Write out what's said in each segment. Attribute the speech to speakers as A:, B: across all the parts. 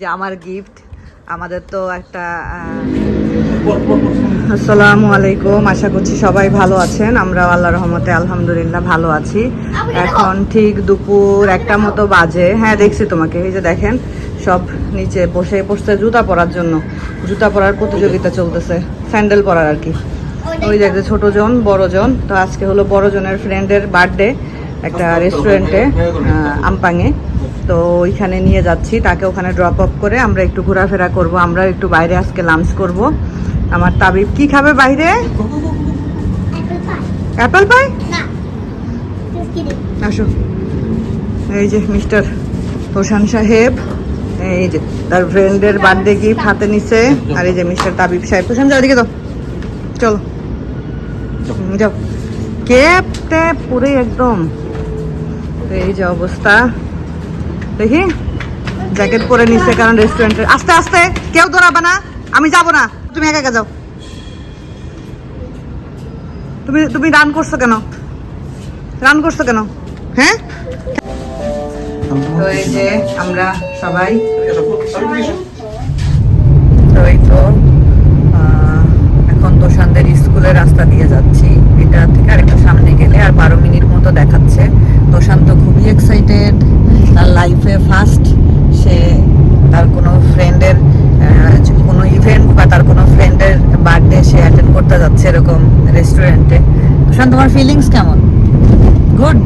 A: যে আমার গিফট আমাদের তো একটা আসসালামু আলাইকুম, আশা করছি সবাই ভালো আছেন। আমরা আল্লাহ রহমতে, আলহামদুলিল্লাহ, ভালো আছি। এখন ঠিক দুপুর একটা মতো বাজে। হ্যাঁ দেখছি তোমাকে, এই যে দেখেন, সব নিচে বসে বসছে জুতা পরার জন্য। জুতা পরার প্রতিযোগিতা চলতেছে, স্যান্ডেল পরার আর কি। ওই দেখতে ছোট জন, বড় জন, তো আজকে হলো বড় জনের ফ্রেন্ডের বার্থডে একটা রেস্টুরেন্টে আমপাঙে। তো ওইখানে নিয়ে যাচ্ছি তাকে ওখানে ড্রপ আপ করে আমরা একটু ঘোরাফেরা করব আমরা একটু বাইরে আজকে লাঞ্চ করব। আমার তাবিব কি খাবে বাইরে? অ্যাপেল পাই আসো। এই যে মিস্টার প্রশান সাহেব এই যে তার ফ্রেন্ডের বার্থডে গিফট হাতে নিছে আর এই যে মিস্টার তাবিব সাহেব। প্রশান যাও এদিকে তো চলো। যাও। ক্যাপ ট্যাপ পুরে একদম। এই যে অবস্থা। দেখি? জ্যাকেট পরে নিচ্ছে কারণ রেস্টুরেন্টের আস্তে আস্তে, কেউ দৌড়াবে না। আমি যাব না। তুমি একা একা যাও। তুমি তুমি রান করছ কেন? রান করছ কেন? হ্যাঁ? তো এই যে আমরা সবাই তো এই তো এখন তোষানদের স্কুলের রাস্তা দিয়ে যাচ্ছি। এটা থেকে আরেকটু সামনে গেলে আর বারো মিনিট মতো দেখাচ্ছে। তোষান তো খুবই এক্সাইটেড তার লাইফে ফার্স্ট সে তার কোনো ফ্রেন্ডের কোনো ইভেন্ট বা তার কোনো ফ্রেন্ডের বার্থডে সে অ্যাটেন্ড করতে যাচ্ছে এরকম রেস্টুরেন্টে প্রশান্ত তোমার ফিলিংস কেমন? গুড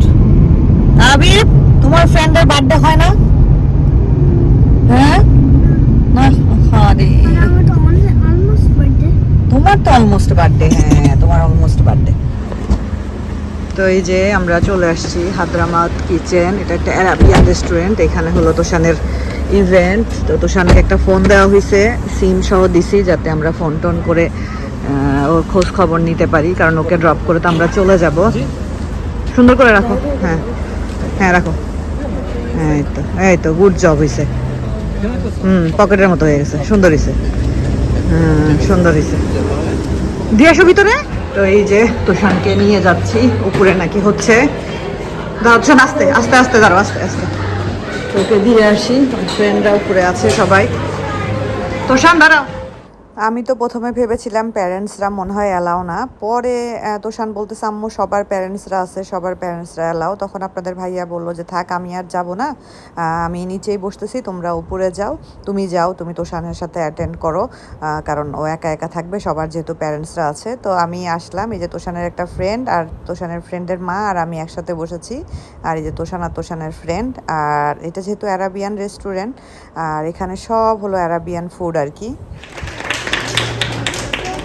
A: আবিব তোমার ফ্রেন্ডের বার্থডে হয় না? হ্যাঁ? না আরে তোমার তো অলমোস্ট বার্থডে হ্যাঁ তোমার অলমোস্ট বার্থডে তো এই যে আমরা চলে আসছি হায়দ্রাবাদ কিচেন। এটা একটা অ্যারাবিয়ান রেস্টুরেন্ট এখানে হলো তোষানের ইভেন্ট তো তোষানকে একটা ফোন দেওয়া হয়েছে সিম সহ দিছি যাতে আমরা ফোন টোন করে ওর খোঁজ খবর নিতে পারি, কারণ ওকে ড্রপ করে তো আমরা চলে যাব। সুন্দর করে রাখো। হ্যাঁ। হ্যাঁ রাখো। হ্যাঁ এই তো এই তো গুড জব হয়েছে হুম, পকেটের মতো হয়ে গেছে, সুন্দর হয়েছে হুম, সুন্দর হয়েছে দিয়ে আসো ভিতরে। তো এই যে তুষানকে নিয়ে যাচ্ছি, উপরে নাকি হচ্ছে। দাঁড়াচ্ছেন আস্তে আস্তে আস্তে দাঁড়ো আস্তে আস্তে। তো ওকে দিয়ে আসি ফ্রেন্ডরা উপরে আছে সবাই। তোষান দাঁড়াও। আমি তো প্রথমে ভেবেছিলাম প্যারেন্টসরা মনে হয় অ্যালাও না। পরে তোষান বলতে আম্মু, সবার প্যারেন্টসরা আছে, সবার প্যারেন্টসরা অ্যালাও তখন আপনাদের ভাইয়া বলল যে, থাক, আমি আর যাব না। আমি নিচেই বসতেছি, তোমরা উপরে যাও। তুমি যাও, তুমি তোষানের সাথে অ্যাটেন্ড করো। কারণ ও একা একা থাকবে, সবার যেহেতু প্যারেন্টসরা আছে। তো আমি আসলাম, এই যে তোষানের একটা ফ্রেন্ড আর তোষানের ফ্রেন্ডের মা, আর আমি একসাথে বসেছি। আর এই যে তোষান আর তোষানের ফ্রেন্ড আর এটা যেহেতু অ্যারাবিয়ান রেস্টুরেন্ট আর এখানে সব হলো অ্যারাবিয়ান ফুড আর কি।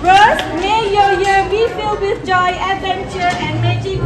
B: First, may your year be filled with joy, adventure, and magic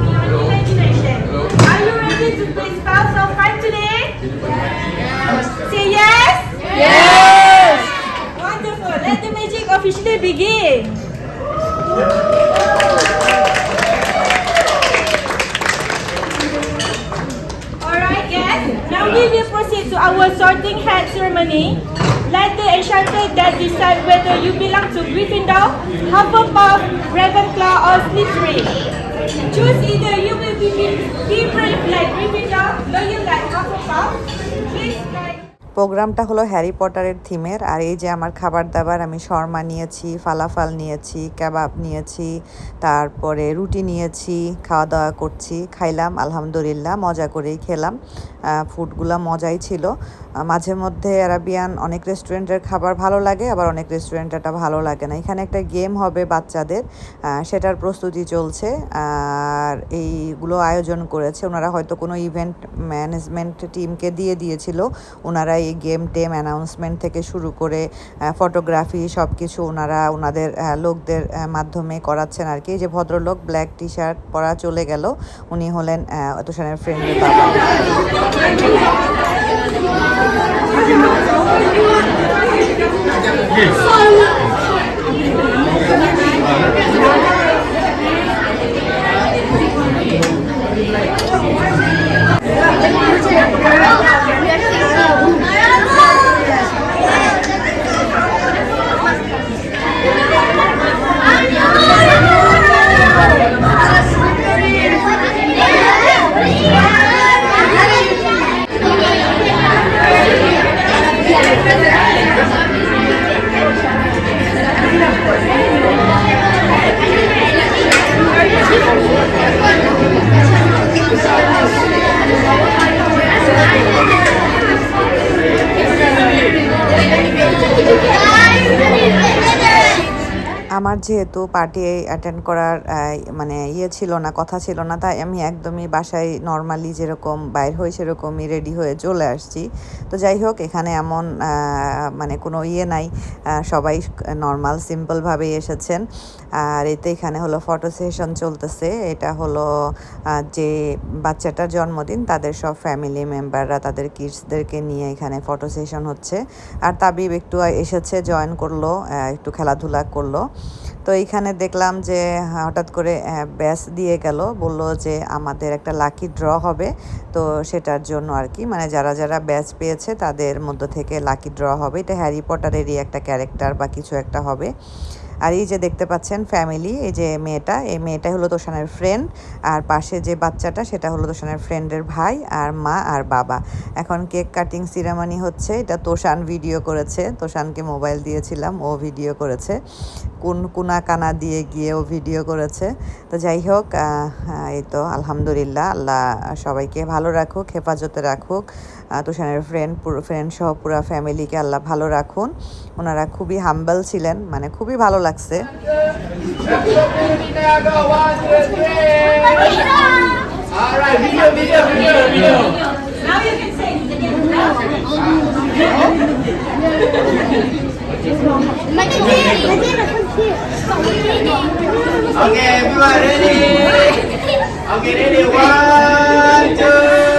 A: প্রোগ্রামটা হলো হ্যারি পটারের থিমের, আর এই যে আমার খাবার দাবার আমি শর্মা নিয়েছি, ফালাফাল নিয়েছি, কাবাব নিয়েছি, তারপরে রুটি নিয়েছি খাওয়া দাওয়া করছি, খাইলাম, আলহামদুলিল্লাহ, মজা করেই খেলাম। ফুডগুলো মজাই ছিল। মাঝে মধ্যে অ্যারাবিয়ান অনেক রেস্টুরেন্টের খাবার ভালো লাগে, আবার অনেক রেস্টুরেন্টেরটা ভালো লাগে না। এখানে একটা গেম হবে বাচ্চাদের সেটার প্রস্তুতি চলছে, আর এইগুলো আয়োজন করেছে। ওনারা হয়তো কোনো ইভেন্ট ম্যানেজমেন্ট টিমকে দিয়ে দিয়েছিল ওনারা এই গেম টেম অ্যানাউন্সমেন্ট থেকে শুরু করে ফটোগ্রাফি সব কিছু ওনারা, ওনাদের লোকদের মাধ্যমে করাচ্ছেন আর কি যে ভদ্রলোক, ব্ল্যাক টি শার্ট পরা চলে গেল, উনি হলেন তুষানের ফ্রেন্ড বাবা Thank you. যেহেতু পার্টি অ্যাটেন্ড করার মানে ইয়ে ছিল না, কথা ছিল না, তাই আমি একদমই বাসায় নর্মালি যেরকম বাইর হই সেরকমই রেডি হয়ে চলে আসছি। তো যাই হোক, এখানে এমন মানে কোনো ইয়ে নাই সবাই নর্মাল সিম্পলভাবেই এসেছেন। আর এতে এখানে হলো ফটো সেশন চলতেছে। এটা হলো যে বাচ্চাটার জন্মদিন, তাদের সব ফ্যামিলি মেম্বাররা তাদের কিডসদেরকে নিয়ে এখানে ফটো সেশন হচ্ছে। আর তাবিব একটু এসেছে জয়েন করল একটু খেলাধুলা করল। তো এইখানে দেখলাম যে হঠাৎ করে ব্যাস দিয়ে গেল। বলল যে, আমাদের একটা লাকি ড্র হবে। তো সেটার জন্য আর কি মানে যারা যারা ব্যাচ পেয়েছে তাদের মধ্য থেকে লাকি ড্র হবে। এটা হ্যারি পটারেরই একটা ক্যারেক্টার বা কিছু একটা হবে। আর এই যে দেখতে পাচ্ছেন ফ্যামিলি এই যে মেয়েটা এই মেয়েটা হলো তোষানের ফ্রেন্ড আর পাশে যে বাচ্চাটা সেটা হলো তোষানের ফ্রেন্ডের ভাই আর মা আর বাবা। এখন কেক কাটিং সিরামনি হচ্ছে এটা তোষান ভিডিও করেছে তোষানকে মোবাইল দিয়েছিলাম ও ভিডিও করেছে। কোন কোনা কানা দিয়ে গিয়ে ও ভিডিও করেছে। তো যাই হোক আহ, এই তো আলহামদুলিল্লাহ আল্লাহ সবাইকে ভালো রাখুক হেফাজতে রাখুক। তুষানের ফ্রেন্ড পুরো ফ্রেন্ড সহ পুরো ফ্যামিলিকে আল্লাহ ভালো রাখুন ওনারা খুবই হাম্বল ছিলেন মানে খুবই ভালো লাগছে
C: Okay, everyone ready? Okay, ready? One, two.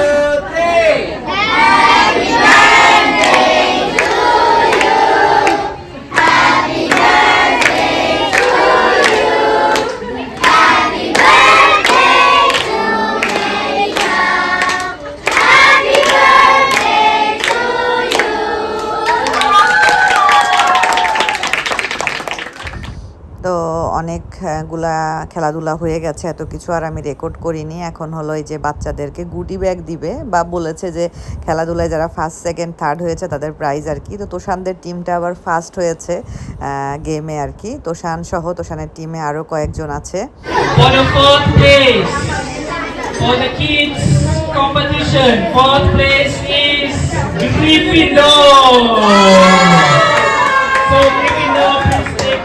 A: অনেকগুলা খেলাধুলা হয়ে গেছে, এত কিছু আর আমি রেকর্ড করিনি। এখন হলো এই যে বাচ্চাদেরকে গুডি ব্যাগ দিবে। বা বলেছে যে, খেলাধুলায় যারা ফার্স্ট সেকেন্ড থার্ড হয়েছে তাদের প্রাইজ আর কি। তো তোষানদের টিমটা আবার ফার্স্ট হয়েছে গেমে আর কি। তোষান সহ তোষানের টিমে আরও কয়েকজন আছে।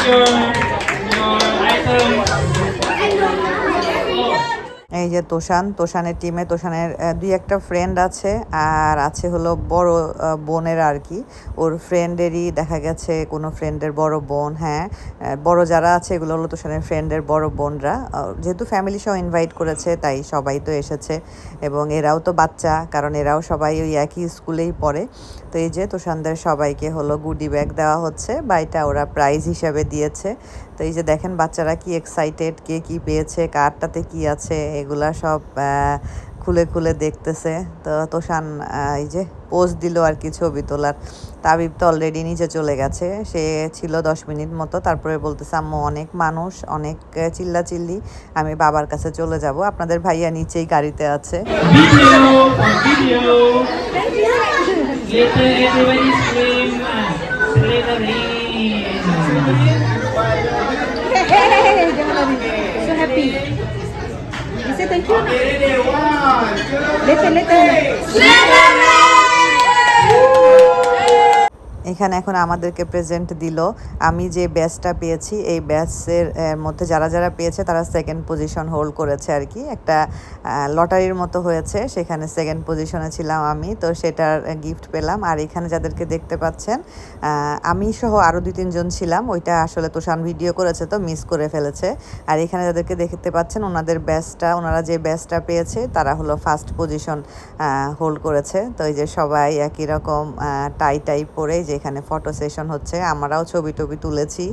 D: For
A: এই যে তোষান, তোষানের টিমে তোষানের দুই একটা ফ্রেন্ড আছে আর আছে হলো বড় বোনের আর কি। ওর ফ্রেন্ডেরই দেখা গেছে কোনো ফ্রেন্ডের বড় বোন হ্যাঁ। বড় যারা আছে এগুলো হলো তোষানের ফ্রেন্ডের বড় বোনরা। যেহেতু ফ্যামিলি সহ ইনভাইট করেছে, তাই সবাই তো এসেছে। এবং এরাও তো বাচ্চা, কারণ এরাও সবাই ওই একই স্কুলেই পড়ে। তো এই যে তোষানদের সবাইকে হলো গুডি ব্যাগ দেওয়া হচ্ছে, বা এটা ওরা প্রাইজ হিসাবে দিয়েছে। তো এই যে দেখেন বাচ্চারা কি এক্সাইটেড কে কি পেয়েছে কারটাতে কি আছে এগুলা সব খুলে খুলে দেখতেছে। তো তোষান এই যে পোজ দিল আর কি ছবি তোলার। তাবিব তো অলরেডি নিচে চলে গেছে। সে ছিল দশ মিনিট মতো। তারপরে বলতেছে আম্মু অনেক মানুষ অনেক আহ, চিল্লাচিল্লি আমি বাবার কাছে চলে যাব। আপনাদের ভাইয়া নিচেই গাড়িতে আছে।
B: So happy. You say thank you.
C: Okay, ready? One, two,
B: Later, later.
A: এখানে এখন আমাদেরকে প্রেজেন্ট দিল। আমি যে ব্যাচটা পেয়েছি, এই ব্যাচের মধ্যে যারা যারা পেয়েছে তারা সেকেন্ড পজিশন হোল্ড করেছে আর কি। একটা লটারির মতো হয়েছে, সেখানে সেকেন্ড পজিশনে ছিলাম আমি, তো সেটার গিফট পেলাম। আর এখানে যাদেরকে দেখতে পাচ্ছেন আমি সহ আরও দুই তিনজন ছিলাম, ওইটা আসলে তোষান ভিডিও করেছে তো মিস করে ফেলেছে। আর এখানে যাদেরকে দেখতে পাচ্ছেন, ওনাদের ব্যাচটা ওনারা যে ব্যাচটা পেয়েছে, তারা হলো ফার্স্ট পজিশন হোল্ড করেছে। তো এই যে সবাই একই রকম টাই টাই পরে যে এখানে ফটো সেশন হচ্ছে আমরাও ছবি টবি তুলেছি।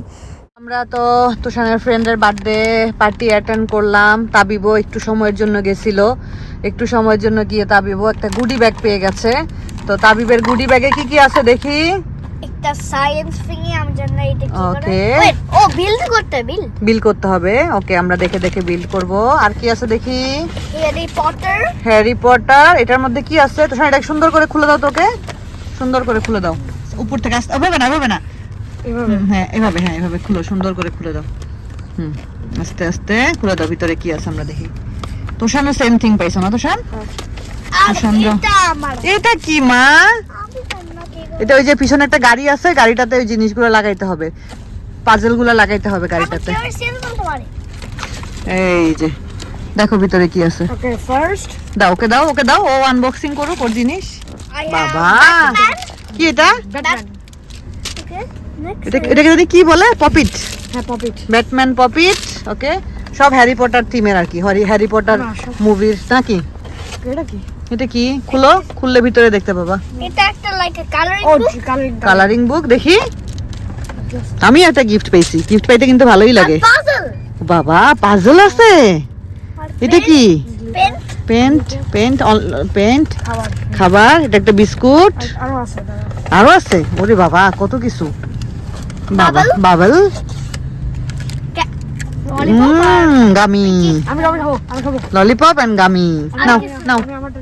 A: আমরা তো তুষানের ফ্রেন্ডের বার্থডে পার্টি অ্যাটেন্ড করলাম তাবিবও একটু সময়ের জন্য গেছিল। একটু সময়ের জন্য গিয়ে তাবিবও একটা গুডি ব্যাগ পেয়ে গেছে। তো তাবিবের গুডি ব্যাগে কি কি আছে দেখি?
E: একটা সায়েন্স থিংই আমি জানি এটা কি করে ও বিল্ড করতে বিল
A: বিল করতে হবে। ওকে আমরা দেখে দেখে বিল্ড করব। আর কি আছে দেখি?
E: হ্যারি পটার
A: হ্যারি পটার এটার মধ্যে কি আছে? তো এটা সুন্দর করে খুলে দাও তোকে। সুন্দর করে খুলে দাও। উপর থেকে আসতে হবে না হবে না। হ্যাঁ এভাবে হ্যাঁ এভাবে খুলো সুন্দর করে খুলে দাও। হুম আস্তে আস্তে খুলে দাও ভিতরে কি আছে আমরা দেখি। তোষানও সেম থিং পাইছো না তোষান?
E: এটা
A: কি মা? এটা। ওই যে পিছনে একটা গাড়ি আছে গাড়িটাতে ওই জিনিসগুলো লাগাইতে হবে। পাজলগুলো লাগাইতে হবে গাড়িটাতে। এই যে দেখো ভিতরে কি আছে। দাও ওকে দাও ওকে দাও ও আনবক্সিং করুক ওর জিনিস। বাবা. কি এটা?
E: Batman. Okay. Next.
A: এটা এটাকে যদি কি বলে? পপিট
E: হ্যাঁ পপিট
A: ব্যাটম্যান পপিট ওকে সব হ্যারি পটার থিমের আর কি। হরি হ্যারি পটার মুভির নাকি?
E: এটা কি?
A: এটা কি? খুলো খুললে ভিতরে দেখতে পাবা।
E: এটা একটা like colouring book colouring
A: colouring book দেখি। আমি একটা গিফট পেয়েছি। গিফট পাইতে কিন্তু ভালোই লাগে। বাবা পাজল আছে? এটা কি?
E: পেন
A: পেন্ট পেন্ট পেন্ট
E: খাবার।
A: এটা একটা বিস্কুট।
E: আরও আছে দাঁড়া।
A: আরও আছে? ওরে বাবা কত কিছু। বাবা বাবল? গামি।
E: আমি খাব খাব আমি খাব।
A: Lollipop and gummy. নাও নাও।
E: আমি আমারটা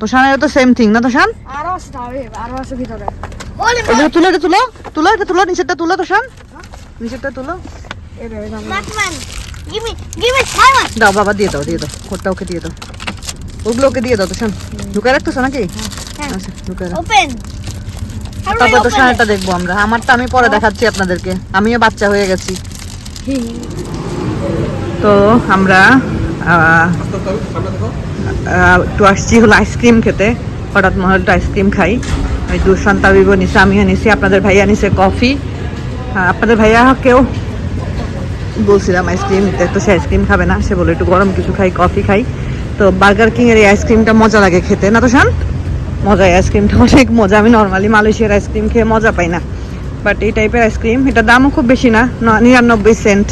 A: তোষানের তো সেম থিং না তোষান?
E: আরও আছে তাহলে আরও আছে ভিতরে।
A: এটা তুলো এটা তুলো তুলো এটা তুলো নিচেরটা তুলো তোষান। নিচেরটা দাও বাবা দিয়ে দাও দিয়ে দাও কোটটা ওকে দিয়ে দাও। ওগুলো ওকে দিয়ে দাও তোষান। ঢুকায় রাখতেছো নাকি?
E: হ্যাঁ।
A: আচ্ছা ঢুকায় রাখ।
E: ওপেন
A: তারপর তোষানেরটা দেখব আমরা। আমারটা আমি পরে দেখাচ্ছি আপনাদেরকে। আমিও বাচ্চা হয়ে গেছি। তো আমরা একটু আসছি হলো আইসক্রিম খেতে। হঠাৎ মনে হলো একটু আইসক্রিম খাই। ওই দুশান্ত আবিব নিছে আমিও নিছি আপনাদের ভাইয়া নিছে কফি আপনাদের ভাইয়া কেউ? বলছিলাম আইসক্রিম নিতে তো সে আইসক্রিম খাবে না। সে বলে একটু গরম কিছু খাই কফি খাই। তো বার্গার কিং এর এই আইসক্রিমটা মজা লাগে খেতে। না তো, শান? মজা আইসক্রিমটা অনেক মজা। আমি নর্মালি মালয়েশিয়ার আইসক্রিম খেয়ে মজা পাই না। বাট এই টাইপের আইসক্রিম এটা দামও খুব বেশি না নিরানব্বই সেন্ট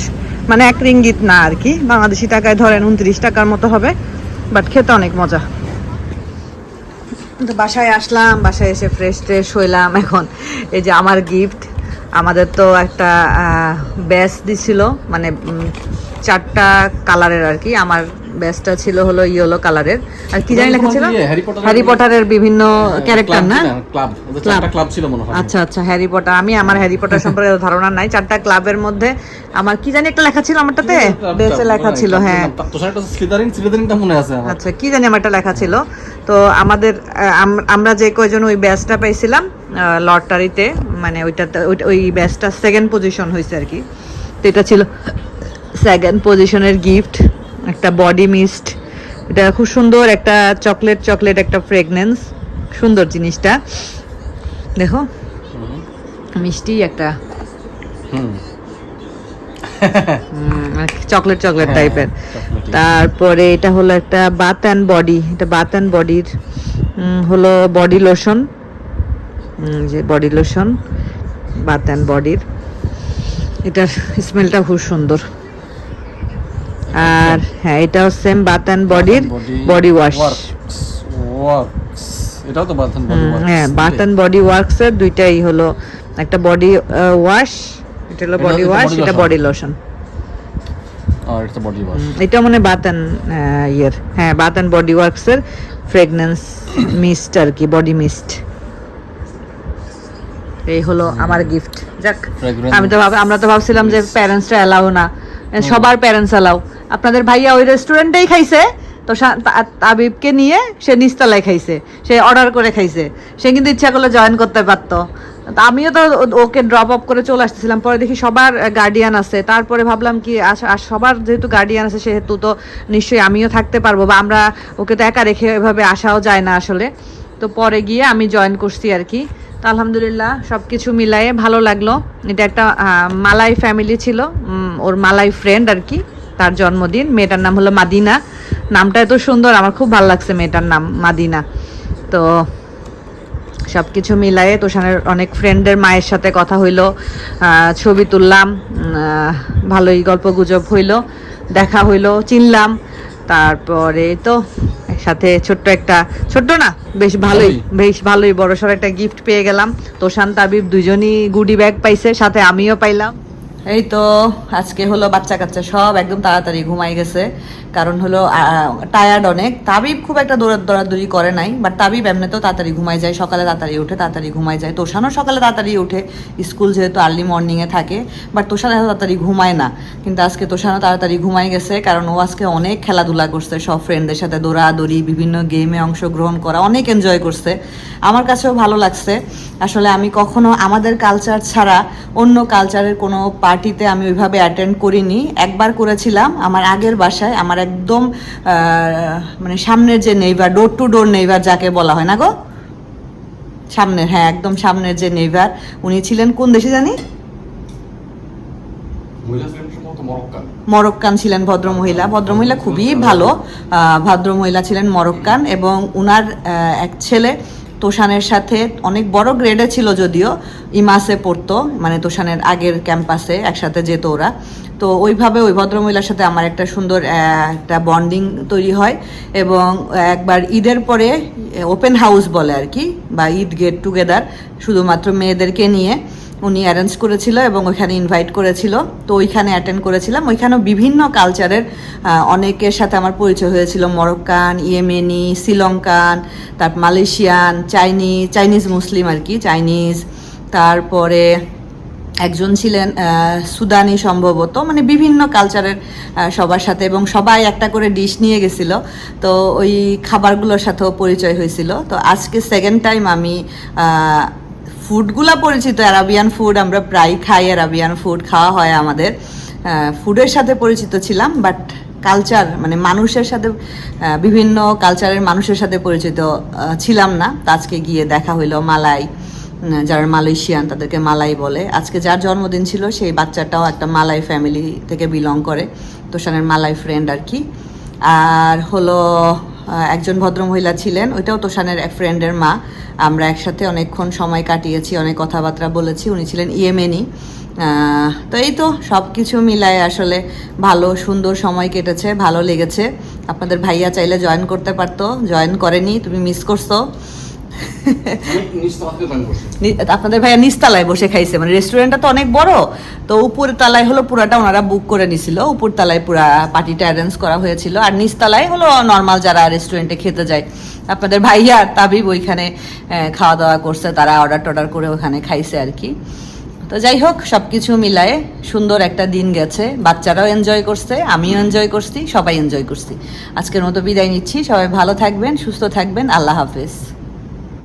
A: মানে এক রিঙ্গিত না আর কি। বাংলাদেশি টাকায় ধরেন উনত্রিশ টাকার মতো হবে। বাট খেতে অনেক মজা। তো বাসায় আসলাম, বাসায় এসে ফ্রেশ ট্রেশ হইলাম এখন। এই যে আমার গিফট আমাদের তো একটা ব্যাস দিছিল। মানে চারটা কালারের আর কি। আমার ব্যাসটা ছিল হলো ইয়েলো কালারের আর কি জানি লেখা ছিল?
C: ইয়ে, হ্যারি পটারের-
A: হ্যারি বিভিন্ন ক্যারেক্টার না?
C: ক্লাব চারটা ক্লাব ছিল মনে হয়।
A: আচ্ছা আচ্ছা হ্যারি পটার আমি আমার হ্যারি পটার সম্পর্কে ধারণা নাই। চারটা ক্লাবের মধ্যে আমার কি জানি একটা লেখা ছিল আমারটাতে? বেসে লেখা ছিল হ্যাঁ।
C: মনে আছে আমার।
A: আচ্ছা কি জানি আমার একটা লেখা ছিল। তো আমাদের আমরা যে কয়জন ওই ব্যাচটা পাইছিলাম লটারিতে মানে ওইটাতে ওই- ওই ব্যাচটা সেকেন্ড পজিশন হয়েছে আর কি। তো এটা ছিল সেকেন্ড পজিশনের গিফট একটা বডি মিস্ট এটা খুব সুন্দর একটা চকলেট চকলেট একটা ফ্রেগনেন্স সুন্দর জিনিসটা। দেখো মিষ্টি একটা। চকলেট চকলেট টাইপের তারপরে এটা হলো একটা বাথ অ্যান্ড বডি এটা বাথ অ্যান্ড বডির হলো বডি লোশন যে বডি লোশন বাথ অ্যান্ড বডির এটার স্মেলটা খুব সুন্দর। আর হ্যাঁ এটাও সেম বাথ অ্যান্ড বডির বডি ওয়াশ
C: ওয়ার্কস ওয়ার্কস এটাও তো বাথন বডি ওয়ার্কস
A: হ্যাঁ অ্যান্ড বডি ওয়ার্কসের দুইটাই হলো একটা বডি ওয়াশ এটা হলো বডি ওয়াশ এটা বডি লোশন
C: আর এটা বডি ওয়াশ
A: এটা মানে বাতান ইয়ের হ্যাঁ বাতান বডি ওয়ার্কস এর ফ্রেগনেন্স মিস্ট আর কি বডি মিস্ট এই হলো আমার গিফট যাক আমি তো ভাব আমরা তো ভাবছিলাম যে প্যারেন্টসরা অ্যালাউ না। সবার প্যারেন্টস অ্যালাউ আপনাদের ভাইয়া ওই রেস্টুরেন্টেই খাইছে, তো তাবিবকে নিয়ে সে নিচতলায় খাইছে, সে অর্ডার করে খাইছে। সে কিন্তু ইচ্ছা করলে জয়েন করতে পারতো। আমিও তো ওকে ড্রপ আপ করে চলে আসতেছিলাম। পরে দেখি সবার গার্ডিয়ান আছে। তারপরে ভাবলাম কি সবার যেহেতু গার্ডিয়ান আছে, সেহেতু তো নিশ্চয়ই আমিও থাকতে পারব বা আমরা ওকে তো একা রেখে এভাবে আসাও যায় না আসলে। তো পরে গিয়ে আমি জয়েন করছি আর কি। তো আলহামদুলিল্লাহ সব কিছু মিলায়ে ভালো লাগল। এটা একটা মালাই ফ্যামিলি ছিল ওর মালাই ফ্রেন্ড আর কি। তার জন্মদিন। মেয়েটার নাম হলো মাদিনা। নামটা এত সুন্দর আমার খুব ভালো লাগছে মেয়েটার নাম মাদিনা। তো সব কিছু মিলায়ে তোষানের অনেক ফ্রেন্ডের মায়ের সাথে কথা হইল ছবি তুললাম ভালোই গল্প গুজব হইল দেখা হইল চিনলাম। তারপরে তো সাথে ছোট্ট একটা ছোট্ট না বেশ ভালোই। বেশ ভালোই বড় সড় একটা গিফট পেয়ে গেলাম। তোষান তাবিব দুজনই গুডি ব্যাগ পাইছে সাথে আমিও পাইলাম। এই তো আজকে হলো বাচ্চা কাচ্চা সব একদম তাড়াতাড়ি ঘুমাই গেছে। কারণ হলো টায়ার্ড অনেক। তাবিব খুব একটা দৌড়া, দৌড়াদৌড়ি করে নাই বাট তাবিব এমনিতেও তাড়াতাড়ি ঘুমায় যায়। সকালে তাড়াতাড়ি উঠে তাড়াতাড়ি ঘুমায় যায়। তোষানও সকালে তাড়াতাড়ি উঠে স্কুল যেহেতু আর্লি মর্নিংয়ে থাকে বাট তোষান এত তাড়াতাড়ি ঘুমায় না। কিন্তু আজকে তোষানও তাড়াতাড়ি ঘুমায় গেছে, কারণ ও আজকে অনেক খেলাধুলা করছে। সব ফ্রেন্ডদের সাথে দৌড়াদৌড়ি, বিভিন্ন গেমে অংশগ্রহণ করা, অনেক এনজয় করছে। আমার কাছেও ভালো লাগছে। আসলে আমি কখনো আমাদের কালচার ছাড়া অন্য কালচারের কোনো পার্টিতে আমি ওইভাবে অ্যাটেন্ড করিনি। একবার করেছিলাম, আমার আগের বাসায়, আমার একদম মানে সামনের যে neighbour door to door neighbour যাকে বলা হয় না গো? সামনের হ্যাঁ একদম সামনের যে নেইবার উনি ছিলেন কোন দেশে জানি?
C: মরক্কান।
A: ছিলেন ভদ্রমহিলা। ভদ্রমহিলা খুবই ভালো। ভদ্রমহিলা ছিলেন মরক্কান এবং উনার এক ছেলে তোষানের সাথে অনেক বড় গ্রেডে ছিল যদিও ইমাসে পড়তো মানে তোষানের আগের ক্যাম্পাসে একসাথে যেত ওরা। তো ওইভাবে ওই ভদ্রমহিলার সাথে আমার একটা সুন্দর একটা বন্ডিং তৈরি হয় এবং একবার ঈদের পরে ওপেন হাউস বলে আর কি, বা ঈদ গেট টুগেদার শুধুমাত্র মেয়েদেরকে নিয়ে। উনি অ্যারেঞ্জ করেছিল এবং ওইখানে ইনভাইট করেছিল। তো ওইখানে অ্যাটেন্ড করেছিলাম। ওইখানেও বিভিন্ন কালচারের অনেকের সাথে আমার পরিচয় হয়েছিল। মরক্কান, ইয়েমেনি, শ্রীলঙ্কান, তারপর মালয়েশিয়ান, চাইনিজ চাইনিজ মুসলিম আর কি, চাইনিজ। তারপরে একজন ছিলেন সুদানি সম্ভবত। মানে বিভিন্ন কালচারের সবার সাথে এবং সবাই একটা করে ডিশ নিয়ে গেছিল। তো ওই খাবারগুলোর সাথেও পরিচয় হয়েছিল। তো আজকে সেকেন্ড টাইম আমি ফুডগুলা পরিচিত অ্যারাবিয়ান ফুড আমরা প্রায় খাই অ্যারাবিয়ান ফুড খাওয়া হয় আমাদের। ফুডের সাথে পরিচিত ছিলাম বাট কালচার মানে মানুষের সাথে বিভিন্ন কালচারের মানুষের সাথে পরিচিত ছিলাম না। আজকে গিয়ে দেখা হইল মালাই যারা মালয়েশিয়ান তাদেরকে মালাই বলে। আজকে যার জন্মদিন ছিল, সেই বাচ্চাটাও একটা মালাই ফ্যামিলি থেকে বিলং করে, তোষানের মালাই ফ্রেন্ড আর কি। আর হলো একজন ভদ্রমহিলা ছিলেন, ওইটাও তোষানের এক ফ্রেন্ডের মা। আমরা একসাথে অনেকক্ষণ সময় কাটিয়েছি, অনেক কথাবার্তা বলেছি, উনি ছিলেন ইয়েমেনি। তো এই তো সব কিছু মিলায় আসলে ভালো, সুন্দর সময় কেটেছে, ভালো লেগেছে। আপনাদের ভাইয়া চাইলে জয়েন করতে পারতো জয়েন করেনি, তুমি মিস করছ। আপনাদের ভাইয়া নিচতলায় বসে খাইছে মানে রেস্টুরেন্টটা তো অনেক বড়, তো উপর তলায় হলো পুরাটা ওনারা বুক করে নিছিল, উপর তলায় পুরা পার্টিটা অ্যারেঞ্জ করা হয়েছিল, আর নিচতলায় হলো নর্মাল যারা রেস্টুরেন্টে খেতে যায়, আপনাদের ভাইয়া আর তাবিব ওইখানে খাওয়া দাওয়া করছে, তারা অর্ডার টর্ডার করে ওখানে খাইছে আর কি। তো যাই হোক সব কিছু মিলায়ে সুন্দর একটা দিন গেছে, বাচ্চারাও এনজয় করছে, আমিও এনজয় করছি, সবাই এনজয় করছি। আজকের মতো বিদায় নিচ্ছি, সবাই ভালো থাকবেন, সুস্থ থাকবেন, আল্লাহ হাফেজ।